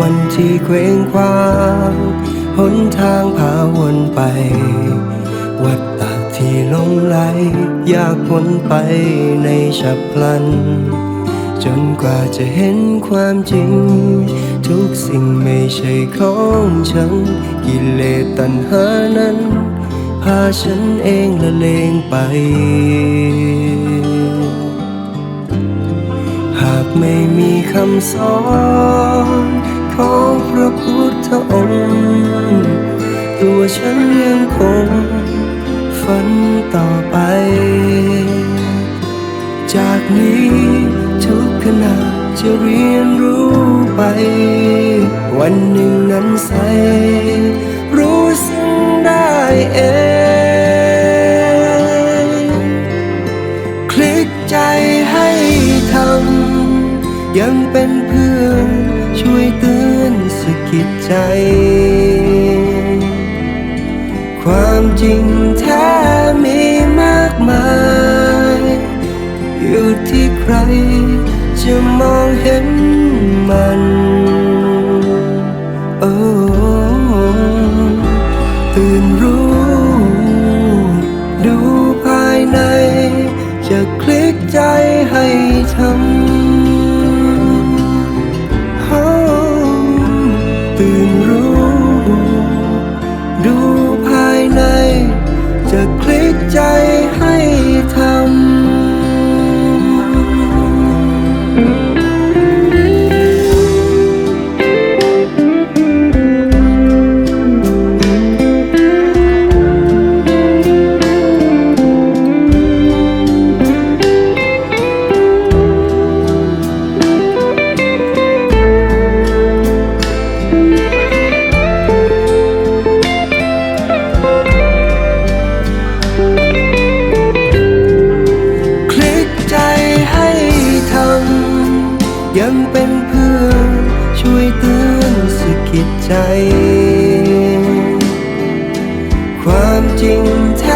วันที่เคว้งคว้างหนทางพาวนไป วัดตากที่ลงไหล อยากพ้นไปในฉับพลัน จนกว่าจะเห็นความจริง ทุกสิ่งไม่ใช่ของฉัน กิเลสตัณหานั้น พาฉันเองละเลงไปหากไม่มีคำสอน ของพระพุทธองค์ ตัวฉันยังคงฝันต่อไป จากนี้ทุกขณะจะเรียนรู้ไป วันหนึ่งนั้นใส รู้สึกได้เองคลิกใจให้ทำยังเป็นเพื่อน ช่วยเตือนสะกิดใจ ความจริงแท้มีมากมาย อยู่ที่ใครจะมองเห็นมันโอ้ตื่นรู้ จะ ยังเป็นเพื่อนช่วยเตือนสะกิดใจ ความจริงแท้